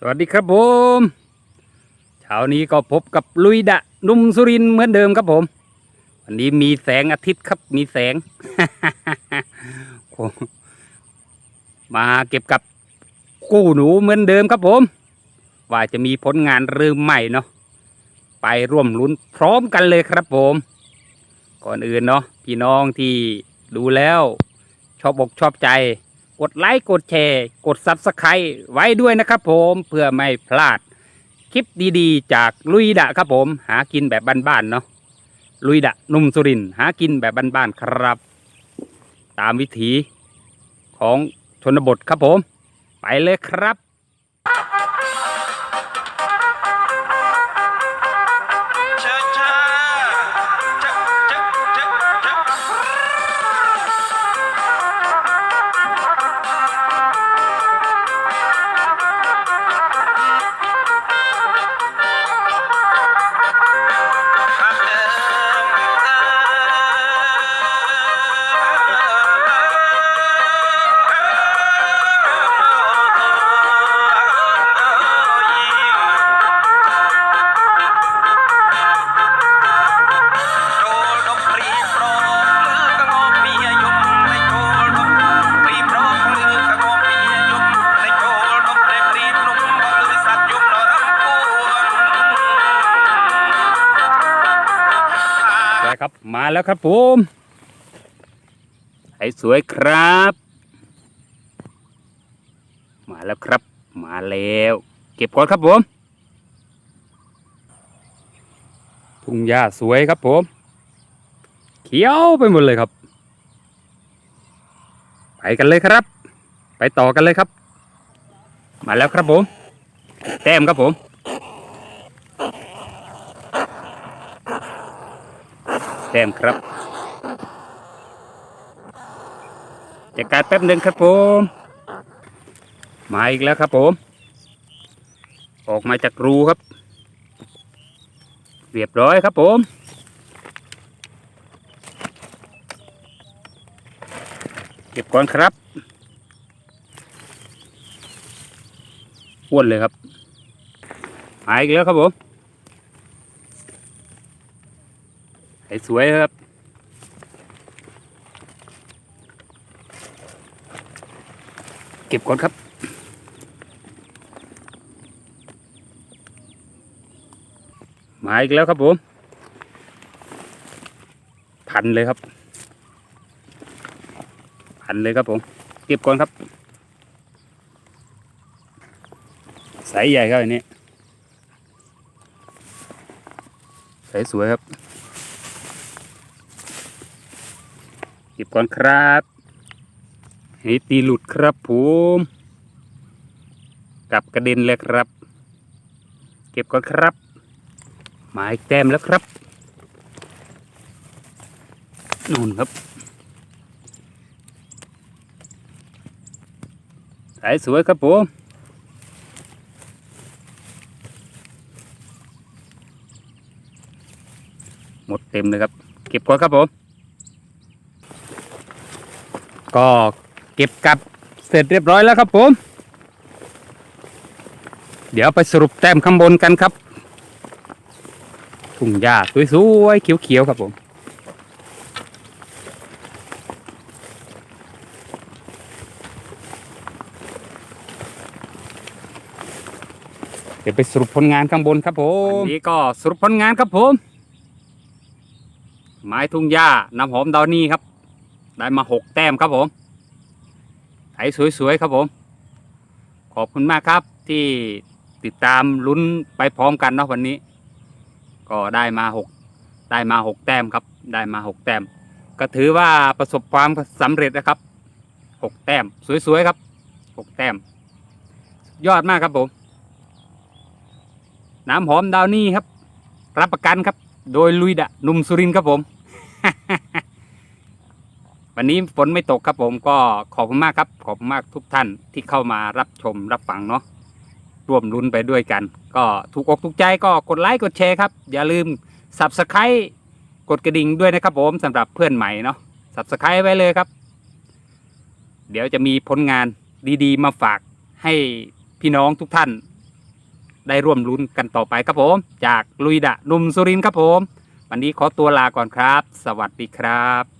สวัสดีครับผมเช้านี้ก็พบกับลุยดะนุ่มสุรินเหมือนเดิมครับผม วันนี้มีแสงอาทิตย์ครับมีแสง มาเก็บกับกู้หนูเหมือนเดิมครับผม ว่าจะมีผลงานเริ่มใหม่เนาะไปร่วมลุ้นพร้อมกันเลยครับผม ก่อนอื่นเนาะพี่น้องที่ดูแล้ว ชอบอกชอบใจ กดไลค์กดแชร์ กดซับสไครต์ไว้ด้วยนะครับผมเพื่อไม่พลาด คลิปดีๆ จากลุยดะครับผม หากินแบบบ้านๆเนาะลุยดะนุ่มสุรินหากินแบบบ้านๆครับ ตามวิถีของชนบทครับผม ไปเลยครับ ครับ มาแล้วครับผมให้สวยครับ มาแล้วครับ มาแล้ว เก็บก่อนครับผมทุ่งหญ้าสวยครับผม เขียวไปหมดเลยครับ ไปกันเลยครับ ไปต่อกันเลยครับ มาแล้วครับผม แต้มครับผม แต้มครับจะการแป๊บหนึ่งครับผม มาอีกแล้วครับผม ออกมาจากรูครับ เรียบร้อยครับผมเก็บก่อนครับอ้วนเลยครับมายอีกแล้วครับผม ให้ สวยครับ เก็บก่อนครับมาอีกแล้วครับผม พันเลยครับ พันเลยครับผม เก็บก่อนครับ สายใหญ่ครับอันนี้สายสวยครับ เก็บก่อนครับให้ตีหลุดครับผมกลับกระเด็นเลยครับ เก็บก่อนครับ หมายแต้มแล้วครับนู่นครับสายสวยครับผมหมดเต็มเลยครับ เก็บก่อนครับผม ก็เก็บกับเสร็จเรียบร้อยแล้วครับผม เดี๋ยวไปสรุปแต้มข้างบนกันครับทุ่งหญ้าสวยๆเขียวๆครับผมเดี๋ยวไปสรุปผลงานข้างบนครับผมวันนี้ก็สรุปผลงานครับผม ไม้ทุ่งหญ้าน้ำหอมดาวนี่ครับ ได้มาหกแต้มครับผมไถสวยๆครับผม ขอบคุณมากครับที่ติดตามลุ้นไปพร้อมกันเนาะวันนี้ ก็ได้มาหกได้มาหกแต้มครับ ได้มาหกแต้ม ก็ถือว่าประสบความสำเร็จนะครับหกแต้มสวยๆครับหกแต้ม ยอดมากครับผม น้ำหอมดาวนี่ครับ รับประกันครับ โดยลุยดะนุ่มสุรินครับผม วันนี้ฝนไม่ตกครับผมก็ขอบคุณมากครับ ขอบคุณมากทุกท่านที่เข้ามารับชมรับฟังเนาะร่วมลุ้นไปด้วยกัน ก็ถูกอกถูกใจก็กดไลค์กดแชร์ครับ อย่าลืม subscribe กดกระดิ่งด้วยนะครับผมสำหรับเพื่อนใหม่เนาะ subscribe ไว้เลยครับ เดี๋ยวจะมีผลงานดีๆ มาฝากให้พี่น้องทุกท่าน ได้ร่วมลุ้นกันต่อไปครับผม จากลุยดะนุ่มสุรินครับผม วันนี้ขอตัวลาก่อนครับ สวัสดีครับ